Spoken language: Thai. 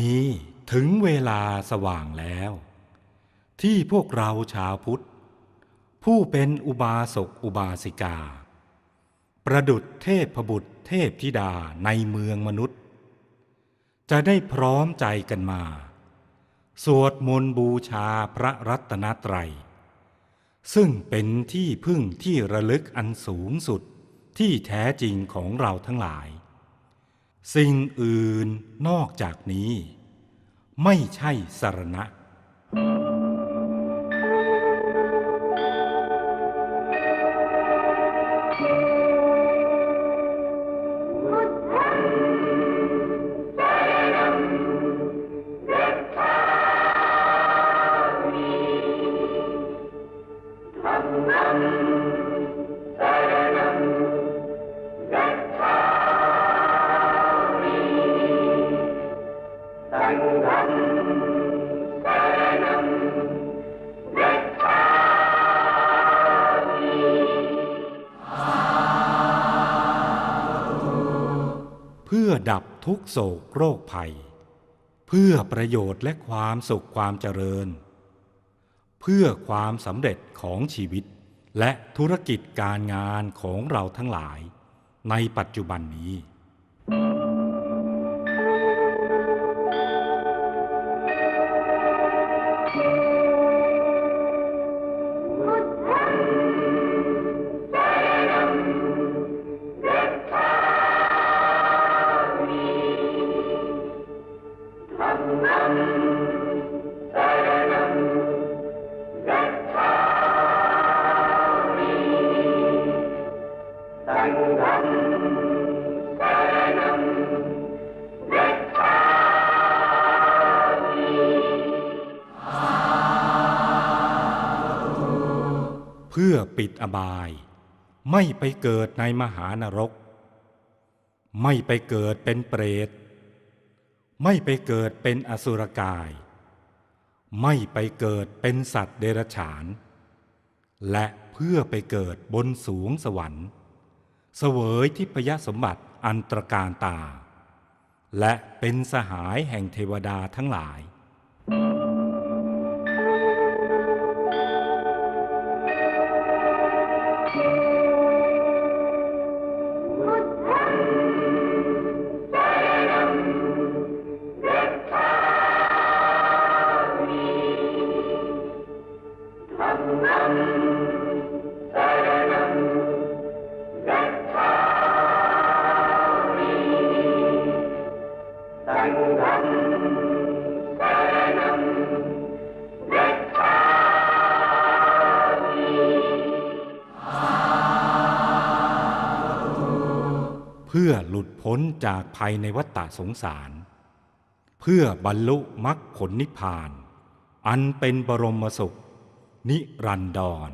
นี้ถึงเวลาสว่างแล้ว ที่พวกเราชาวพุทธ ผู้เป็นอุบาสกอุบาสิกา ประดุจเทพบุตรเทพธิดาในเมืองมนุษย์ จะได้พร้อมใจกันมา สวดมนต์บูชาพระรัตนตรัย ซึ่งเป็นที่พึ่งที่ระลึกอันสูงสุดที่แท้จริงของเราทั้งหลาย สิ่งอื่นนอกจากนี้ ไม่ใช่สรณะ ดับทุกโศกโรคภัย เพื่อประโยชน์และความสุขความเจริญ เพื่อความสำเร็จของชีวิต และธุรกิจการงานของเราทั้งหลาย ในปัจจุบันนี้ พื่อปิดอบาย ไม่ไปเกิดในมหานรก ไม่ไปเกิดเป็นเปรต ไม่ไปเกิดเป็นอสุรกาย ไม่ไปเกิดเป็นสัตว์เดรัจฉาน และเพื่อไปเกิดบนสูงสวรรค์เสวยทิพยสมบัติอันตรการตา และเป็นสหายแห่งเทวดาทั้งหลาย เพื่อหลุดพ้นจากภัยในวัฏฏะสงสาร เพื่อบรรลุมรรคผลนิพพาน อันเป็นบรมสุข นิรันดร